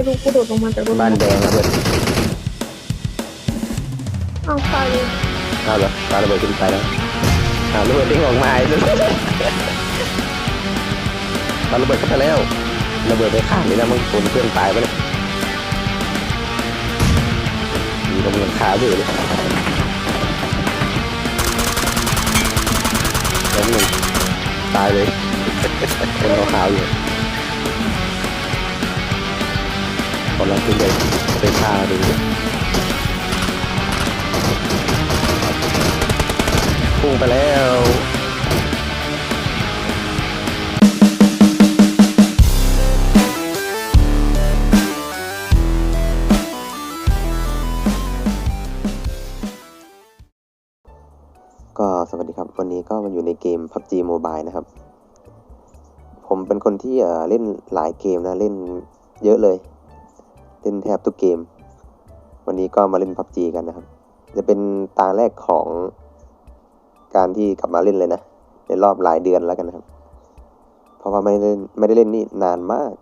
ไม่รู้กูโดดลงมาจากรถบ้านแดงระเบิดเอาใครเอาเหรอปาระเบิดขึ้นไปแล้วอ้าวระเบิดเด้งออกมาอีกแล้วปาระเบิดเข้าไปแล้วระเบิดไปข้างนี่นะมึงคนเพื่อนตายไปเลยมีกำลังคาด้วยเลยแล้วหนึ่งตายเลยเป็นขาวๆอยู่ กำลังขึ้นไปไปฆ่าดูพุ่งไปแล้วก็สวัสดีครับ วันนี้ก็มาอยู่ในเกม PUBG Mobile นะครับ ผมเป็นคนที่เล่นหลายเกมนะ เล่นเยอะเลย เล่นแทบทุกเกม วันนี้ก็มาเล่น PUBG กันนะครับ จะเป็นตาแรกของการที่กลับมาเล่นเลยนะ ในรอบหลายเดือนแล้วกันนะครับ เพราะว่าไม่ได้เล่นไม่ได้เล่นนี่นานมาก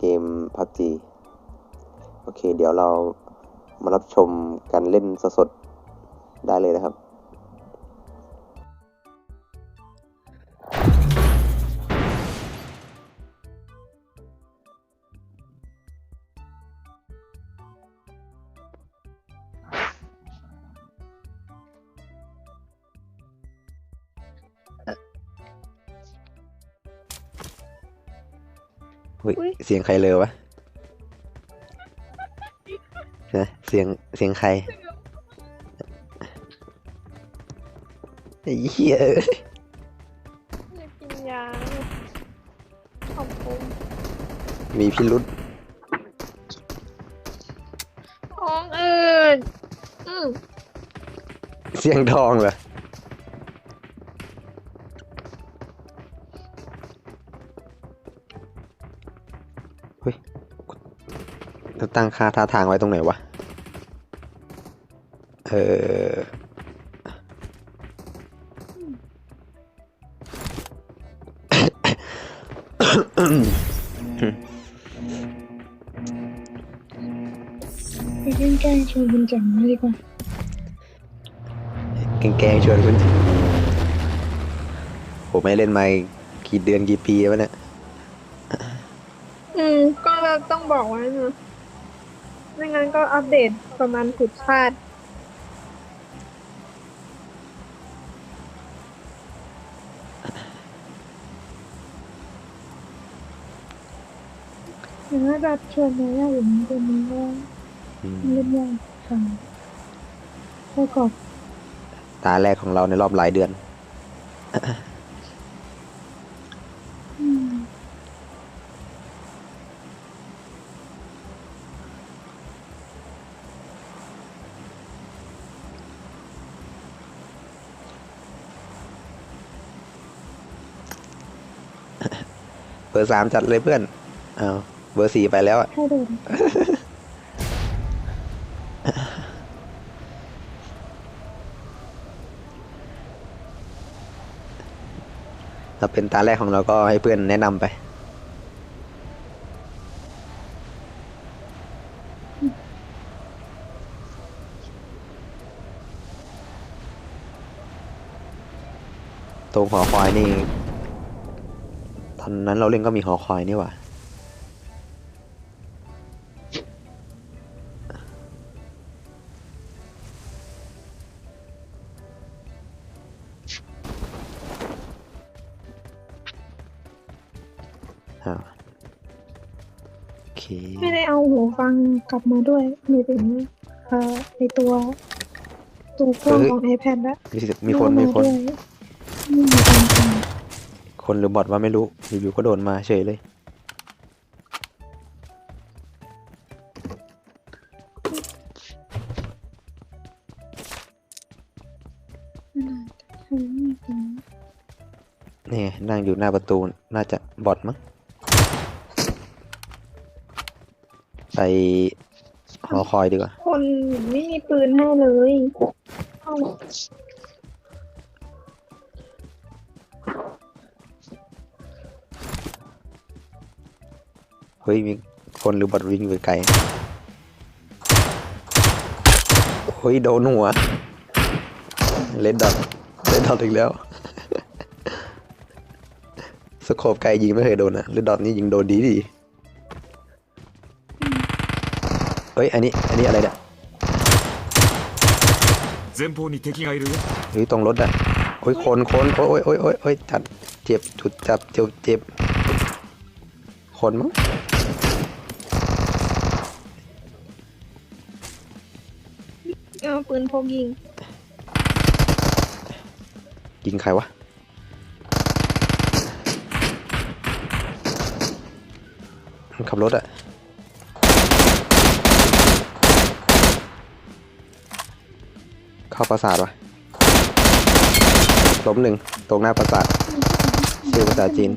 เกม PUBG โอเค เดี๋ยวเรามารับชมการเล่นสดๆได้เลยนะครับ อุ๊ย เสียงใครเลยวะนะเสียงเสียงใครไอ้เหี้ยเอ้ยอยากกินยาขอบคุณมีพิรุษท้องอืดอืมเสียงทองเหรอ ฮ้ยเราตั้งค่าท่าทางไว้ตรงไหนวะ เออไปเล่นแกล้งชวนคุณจังมาดีกว่าแกงๆชวนคุณผมไม่เล่นมากี่เดือนกี่ปีแล้วเนี่ย อืม ก็ต้องบอกไว้นะไม่งั้น ก็อัปเดตประมาณผิดพลาดอย่างนั้นจะชวนมาว่าอย่างนี้ตัวนี้ว่าอืมเล่นยากค่ะประกอบตาแรกของเราในรอบหลายเดือน อร์สามจัดเลยเพื่อนอ้าวเบอร์สี่ไปแล้วอะให้โดนถ้าเป็นตาแรกของเราก็ให้เพื่อนแนะนำไป ตรงหอคอยนี่ ตอนนั้นเราเล่นก็มีหอคอยนี่หว่าอ่าโอเคไม่ได้เอาหูฟังกลับมาด้วยหมายถึงเอ่อในตัวตัวเครื่องของ iPad อะมีมีคนมีคน คนหรือบอทว่าไม่รู้อยู่ๆก็โดนมาเฉยเลยนี่นั่งอยู่หน้าประตู น่าจะบอทมั้งไปหอคอยดีกว่า คนไม่มีปืนให้เลย เฮ้ยมีคนหรือบอดวิ่งไปไกลเฮ้ยโดนหัวเล่ดดอทเล่ดดอทอีกแล้วสโคบไกลยิงไม่เคยโดนนะเล่ดดอทนี้ยิงโดนดีดีเฮ้ยอันนี้อันนี้อะไรเนี่ยเฮ้ยตรงรถอะโอ้ยคนคนโอ้ยโอ้ยโอ้ยโอ้ยจับเจ็บถุดจับเจ็บเจ็บคนมั้ง นพกยิง ยิงใครวะ ขับรถอะเข้าปราสาทวะล้มหนึ่งตรงหน้าปราสาทชื่อภาษาจีน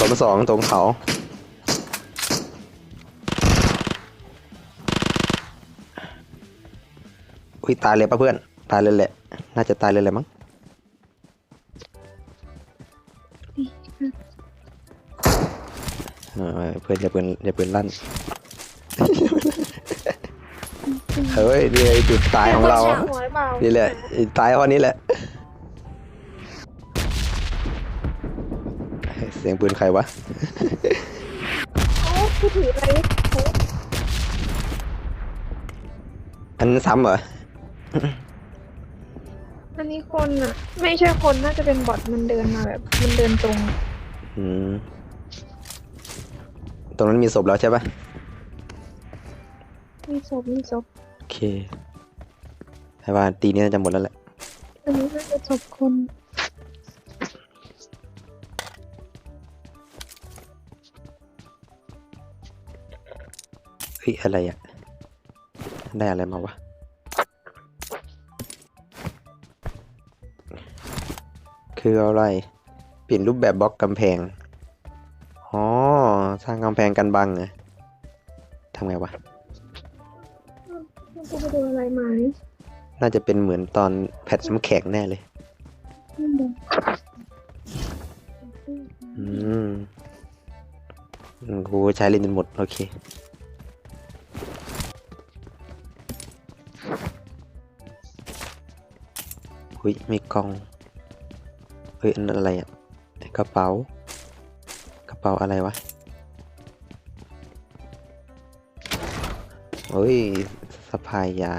ล้มสองตรงเขา อุ้ยตายเลยปะเพื่อน ตายเลยแหละ น่าจะตายเลยแหละมั้ง เออเพื่อนอย่าเปืนอย่าเปืนลั่น เฮ้ยนี่ไอ้จุดตายของเราหัวหรือเปล่านี่แหละไอ้ตายเพราะนี้แหละ เสียงปืนใครวะ โอ้กูถืออะไรโอ้อันนั้นซ้ำเหรอ อันนี้คนอะ ไม่ใช่คนน่าจะเป็นบอทมันเดินมาแบบ มันเดินตรงอืมตรงนั้นมีศพแล้วใช่ปะมีศพมีศพโอเคแต่ว่าตีนี้น่าจะหมดแล้วแหละ อันนี้น่าจะศพคนเฮ้ยอะไรอะได้อะไรมาวะ คืออะไร เปลี่ยนรูปแบบบล็อกกำแพง อ๋อ สร้างกำแพงกันบังไงทำไงวะกูไปดูอะไรมาน่าจะเป็นเหมือนตอนแพทน้ำแข็งแน่เลยนั่นเองอืมอืมกูใช้เล่นจนหมด โอเคหุยมีกล่องเฮ้ยอันอะไรอะกระเป๋า กระเป๋าอะไรวะเฮ้ยสะพายยา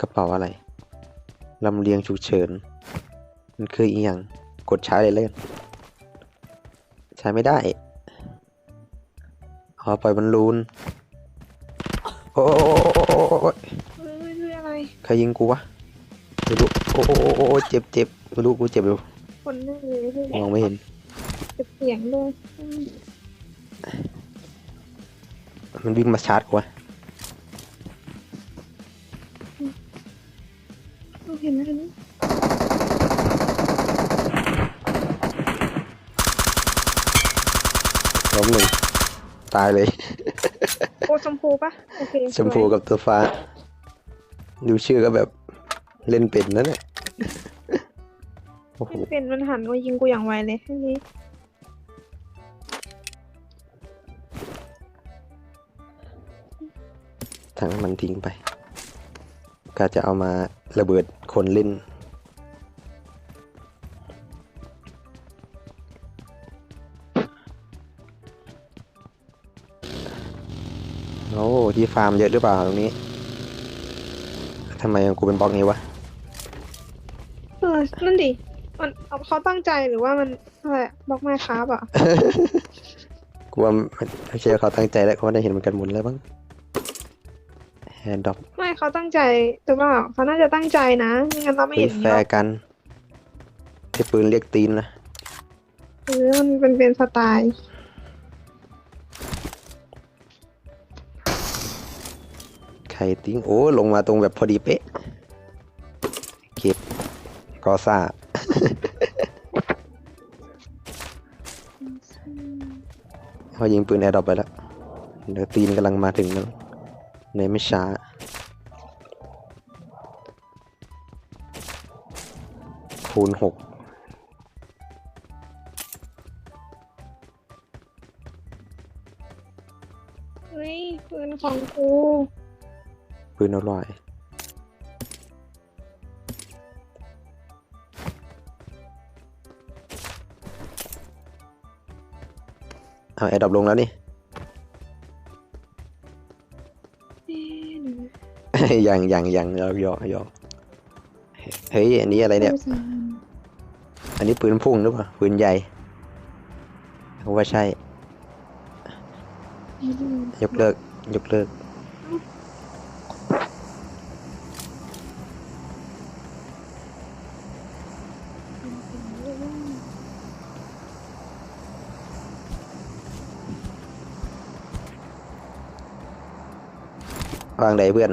กระเป๋าอะไรลำเลียงฉุกเฉิน มันคืออีหยังกดใช้เลยเล่น ใช้ไม่ได้อ๋อปล่อยบอลลูน โอ้ย ใครยิงกูวะไม่รู้โอ้โอ้โอ้โอ้โอ้เจ็บเจ็บไม่รู้กูเจ็บอยู่คนแน่เลยมองไม่เห็นเก็บเสียงด้วยอืมมันวิ่งมาชาร์จกูวะเราเห็นแล้วนี่ล้มหนึ่งตายเลย โอ้ชมพูปะโอเคชมพูกับตัวฟ้า ดูชื่อก็แบบเล่นเป็นนั่นแหละโอ้โหไม่เป็นมันหันมายิงกูอย่างไวเลยทีนี้ถังน้ำมันทิ้งไป ก็จะเอามาระเบิดคนเล่น โอ้ ที่ฟาร์มเยอะหรือเปล่าตรงนี้ ทำไมกูเป็นบล็อกนี้วะ เออนั่นดิ มันเอาเขาตั้งใจหรือว่ามันอะไรอะบล็อกไม้ค้าอะ กูว่าไม่ใช่เขาตั้งใจแล้วเขาได้เห็นเหมือนกันหมดแล้วบ้างแฮนด์ดอกไม่เขาตั้งใจหรือเปล่าเขาน่าจะตั้งใจนะไม่งั้นเราไม่เฮ้ยเห็นแฟหรอกร์กันที่ปืนเรียกตีนนะหรือมันเป็นเป็นสไตล์ ไข่ติ้งโอ้ลงมาตรงแบบพอดีเป๊ะ เก็บกอซ่าเขายิงปืนแอร์ดรอปไปแล้ว เดี๋ยวตีนกำลังมาถึงแล้วในไม่ช้า คูณหก ปืนอร่อยเอาแอร์ดรอปลงแล้วนี่เอ๊ะเดี๋ยวนะยังยังยังเรายอกยอกเฮ้ย อันนี้อะไรเนี่ยตู้สารอันนี้ปืนพุ่งหรือเปล่าปืนใหญ่ผมว่าใช่ไม่รู้ยกเลิก ยกเลิก วางไหนเพื่อน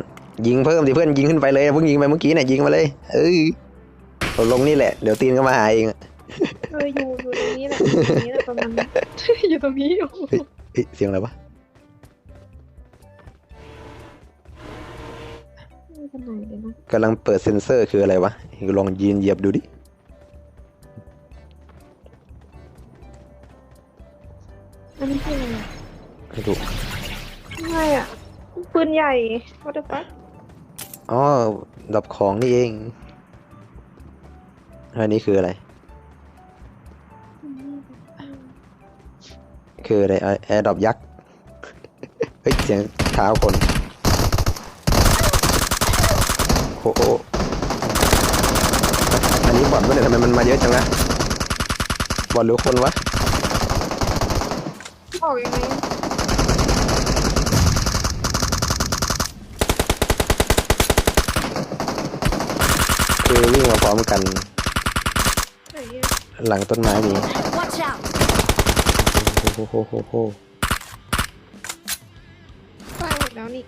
ยิงเพิ่มดิเพื่อนยิงขึ้นไปเลยเพิ่งยิงไปเมื่อกี้เนี่ยยิงมาเลยเอ้ยเอาลงนี่แหละเดี๋ยวตีนก็มาหาเองอะเอออยู่อยู่ตรงนี้แหละอยู่ตรงนี้แหละประมาณนั้นอยู่ตรงนี้อยู่เฮ้ยเสียงอะไรวะไม่เป็นไรเลยนะกำลังเปิดเซ็นเซอร์คืออะไรวะลองยืนเหยียบดูดิอันนี้คืออะไรอะไม่ถูกไม่อะ ปืนใหญ่ what the fuck อ๋อดับของนี่เอง อันนี้คืออะไร คืออะไรแอร์ดรอปยักษ์ เฮ้ย เสียงเท้าคน โอ้โหอันนี้บอดปะเนี่ยทำไมมันมาเยอะจังนะบอดหรือคนวะออกยังไง คือวิ่งมาพร้อมกันไหนอะหลังต้นไม้มี Watch out! โอ้โหโหโหโห ตายหมดแล้วนี่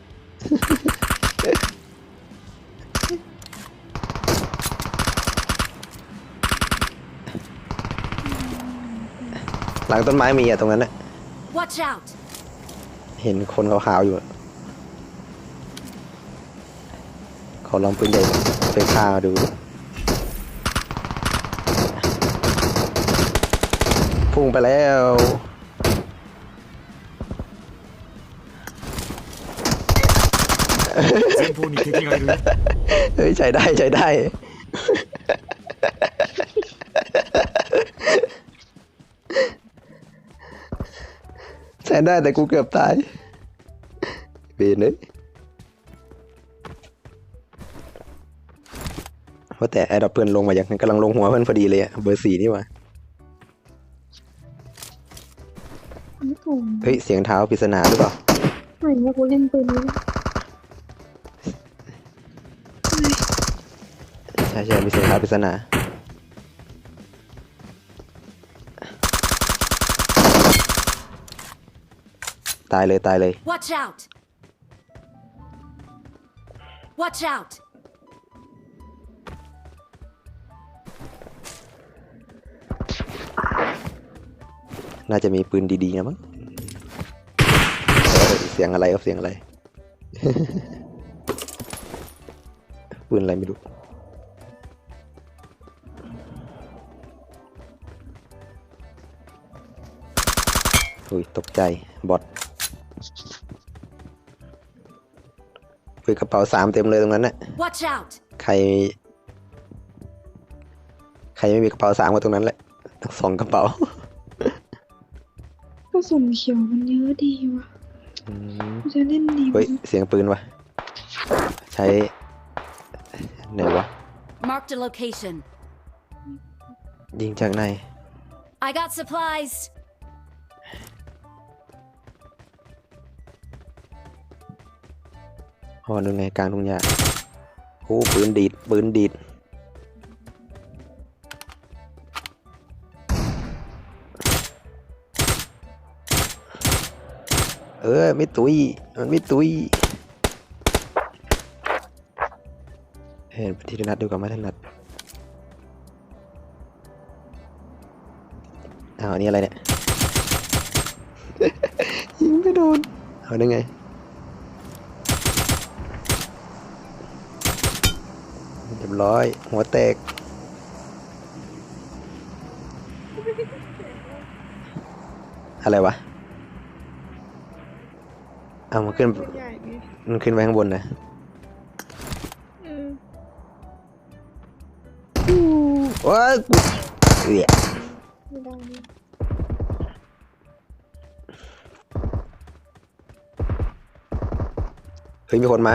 หลังต้นไม้มีอะตรงนั้นนะ Watch out! เห็นคนขาวๆอยู่อะขอลองปืนใหญ่ไปฆ่าดู พุ่งไปแล้ว 前方に敵がいるよ เฮ้ยใช้ได้ใช้ได้ ใช้ได้แต่กูเกือบตายเบนเลยว่าแต่แอดดับเพื่อนลงมาอย่างนั้นกำลังลงหัวเพื่อนพอดีเลยอะเบอร์สี่นี่หว่า เฮ้ย เสียงเท้าปริศนาหรือเปล่าไหนว่ากูเล่นปืนนี้ใช่ใช่มีเสียงเท้าปริศนาตายเลยตายเลย Watch out! Watch out! น่าจะมีปืนดีๆนะมั้ง เออเสียงอะไรครับเสียงอะไร ปืนอะไรไม่รู้อุ้ยตกใจ บอทปืนกระเป๋าสามเต็มเลยตรงนั้นน่ะ Watch out! ใคร ใครไม่มีกระเป๋าสามก็ตรงนั้นแหละทั้งสองกระเป๋า ก็สมเขียวมันเยอะดีว่ะอืม กูจะเล่นดีเฮ้ยเสียงปืนวะใช้ไหนวะ Marked a location. ยิงจากไหน I got supplies. อ๋อนู่นไงกลางทุ่งหญ้าโอ้ปืนดีดปืนดีด เออ ไม่ตุย มันไม่ตุย เห็นที่ถนัดดูกับไม่ถนัดอ้าวอันนี้อะไรเนี่ย ยิงไม่โดน เอาได้ไงเรียบร้อย หัวแตกอะไรวะ เอามาขึ้นตัวใหญ่ไหมมันขึ้นไปข้างบนนะ อืมว้ากูเอียไม่ได้นะเฮ้ยมีคนมา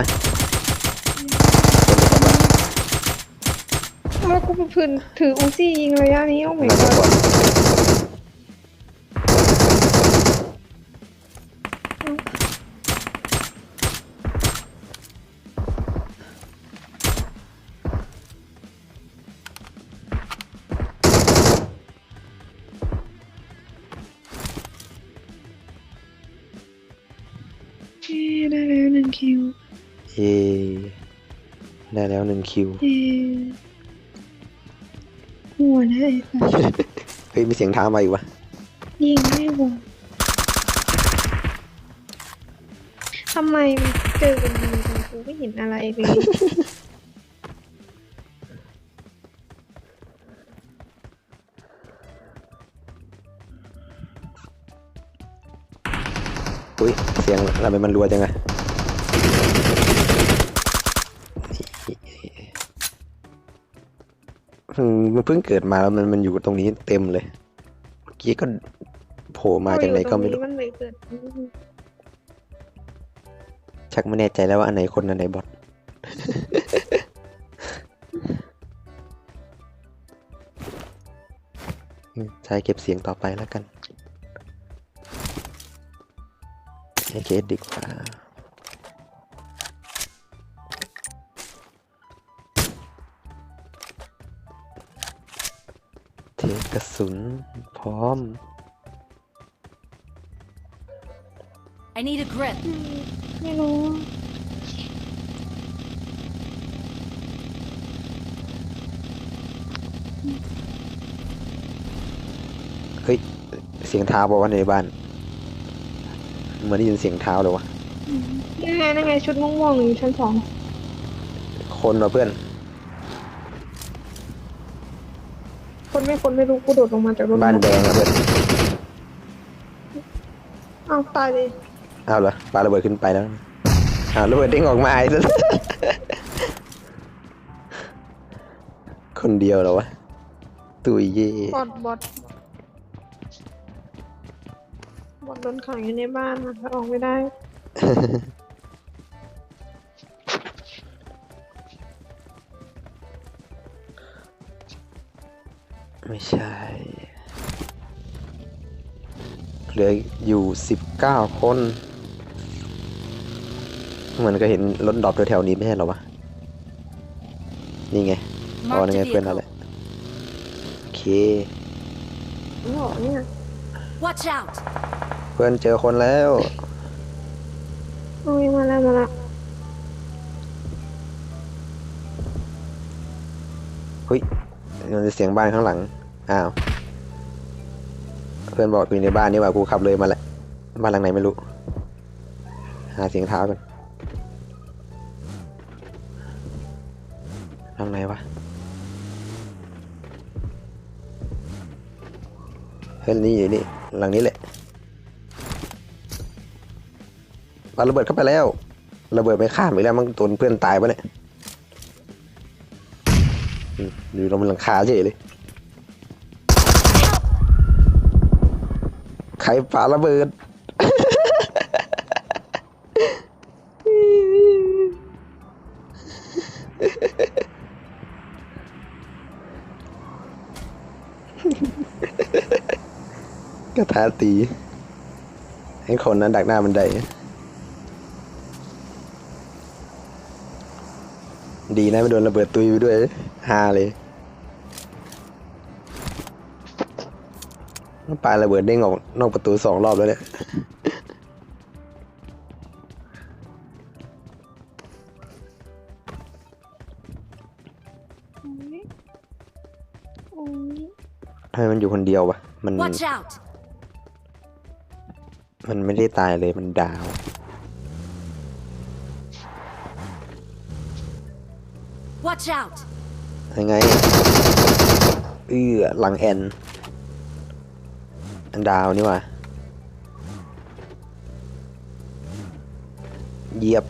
แล้วกูพื้นถืออูซี่ยิงระยะนี้โอ้คน my มา god เได้แล้วหนึ่งคิวเย้หัวได้ค่ะเฮ้ยมีเสียงเท้ามาอีกวะยิงไม่วงทำไมมันเจอกันดีจังกูไม่เห็นอะไรเลย อุ้ยเสียงทำไมมันรัวจังอะ มมันเพิ่งเกิดมาแล้วมันมันอยู่ตรงนี้เต็มเลยเมื่อกี้ก็โผล่มาจากไหนก็ไม่รู้ มันเลยเกิดชักไม่แน่ใจแล้วว่าอันไหนคนอันไหนบอทอืมใช้เก็บเสียงต่อไปแล้วกัน โอเคดีกว่า กระสุนพร้อม I need a grip. ไม่รู้เฮ้ย เสียงเท้าบอกว่าในบ้าน เหมือนได้ยินเสียงเท้าเลยวะยังไงนั่นไงชุดม่วงๆอยู่ชั้นสอง คนเหรอเพื่อน คนไม่คนไม่รู้กูโดดลงมาจากรถบ้านแดงอะเพื่อนอ้าวตายเลยเอาเหรอปาระเบิดขึ้นไปแล้วอ้าวระเบิดเด้งออกมาไอ้สัสคนเดียวเหรอวะตุยเย่บอดบอดบอดโดนขังอยู่ในบ้านอะถ้าออกไม่ได้ ลืออยู่สิบเก้าคน เหมือนก็เห็นรถดรอปแถวๆนี้ไม่ใช่เหรอวะ นี่ไงอ๋อ Marked นี่ a ไงเพื่อนเรา vehicle. แหละโอเคหรอเนี่ย Watch out! เพื่อนเจอคนแล้วโอ้ยมาแล้วมาแล้วเฮ้ยมันเป็นเสียงบ้านข้างหลัง อ้าวเพื่อนบอกอยู่ในบ้านนี่หว่ากูขับเลยมาแหละบ้านหลังไหนไม่รู้ หาเสียงเท้ากันหลังไหนวะเฮ้ยนี่อยู่นี่หลังนี้แหละปาระเบิดเข้าไปแล้วระเบิดไปข้ามอีกแล้วมันตนเพื่อนตายปะเนี่ยอือยู่ลงบนหลังคาเฉยเลย รปาระเบิด ก็ท้าตี ให้คนนั้นดักหน้ามันได้ ดีนะไม่โดนระเบิดตุยไปด้วยฮาเลย ปาระเบิดเด้งออกนอกประตูสองรอบแล้วเนี่ยโอ้ยโอ้ยทำไมมันอยู่คนเดียววะ มัน Watch out! มันไม่ได้ตายเลย มันดาว Watch out! ยังไง เอื้อหลังแอน อันดาวนี่หว่าเหยียบ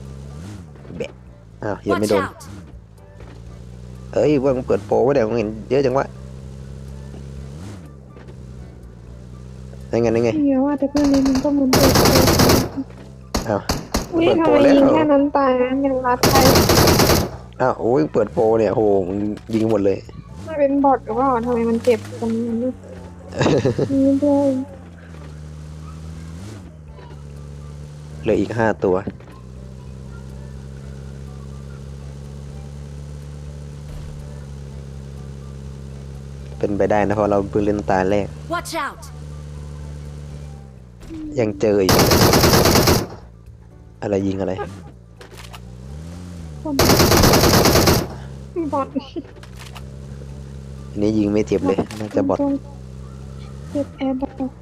แบะอ้าวเหยียบไม่ Watch โดน out! เอ้ยว่ามึงเปิดโปรไว้เดี๋ยวมึงเห็นเยอะจังวะยังไงยังไงเดี๋ยวว่าแต่เพื่อนนี้มันก็เหมันเปิดโปรอ้าวอุ้ยเปิดทำโปรไมแล้วยิงแค่นั้นตายนะยังรัดใครอ้าวโอ้ยเปิดโปรเนี่ยโหมึงยิงหมดเลยไม่เป็นบอทหรือว่าทำไมมันเจ็บตรงนั้นนะ ยิงเลยเหลืออีกห้าตัว เป็นไปได้นะเพราะเราเพิ่งเล่นตาแรก Watch out! ยังเจออีก อะไรยิงอะไร บอทอันนี้ยิงไม่เจ็บเลย น่าจะบอด เจ็บแอร์บอท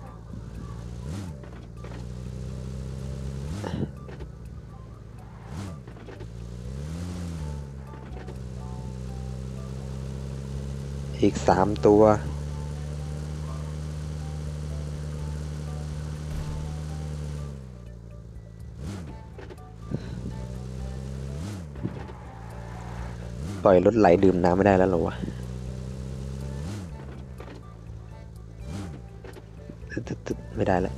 อีกสามตัว ปล่อยรถไหลดื่มน้ำไม่ได้แล้วหรอวะ ไม่ได้แล้ว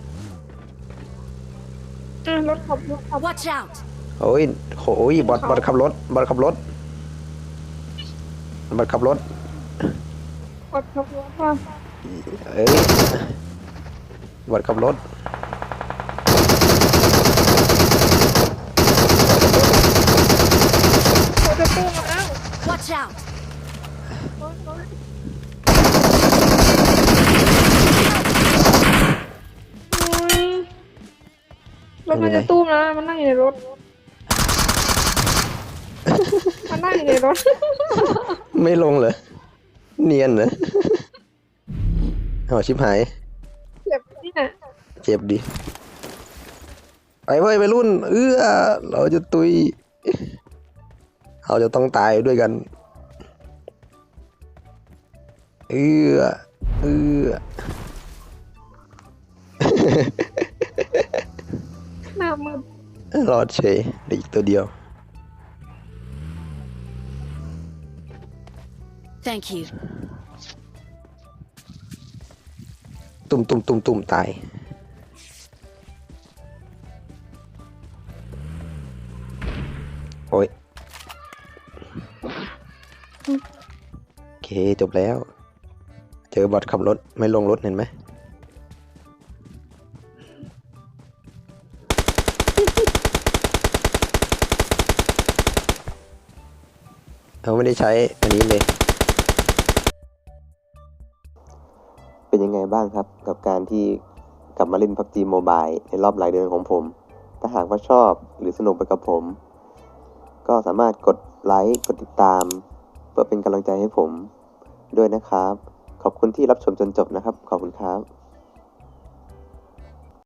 อะรถขับรถขับ Watch out! โอ้ยโอ้ยบอดบอดขับรถบอดขับรถบอดขับรถรถขับรถว่าเอ้ยบอดขับรถ เขาจะตู้มาอ้าว Watch out! รถรถโอ้ย รถมันจะตู้มนะมันนั่งอยู่ในรถ มันนั่งอยู่ในรถ ไม่ลงเหรอ เนียนเหรอเอาชิบหาย เจ็บนี่น่ะเจ็บดิ ไปเว้ยไปรุ่น เอื้อ เราจะตุย เราจะต้องตายด้วยกัน เอื้อ เอื้อหน้า มืดรอดเฉยเหลืออีกตัวเดียว Thank you. ตุ่มตุ่มตุ่มตุ่มตาย โอ้ย โอเค จบแล้ว เจอบอทขับรถ ไม่ลงรถเห็นไหม เขาไม่ได้ใช้อันนี้เลย เป็นยังไงบ้างครับ กับการที่กลับมาเล่น PUBG Mobile ในรอบหลายเดือนของผม ถ้าหากว่าชอบหรือสนุกไปกับผม ก็สามารถกดไลค์กดติดตาม เพื่อเป็นกำลังใจให้ผมด้วยนะครับ ขอบคุณที่รับชมจนจบนะครับ ขอบคุณครับ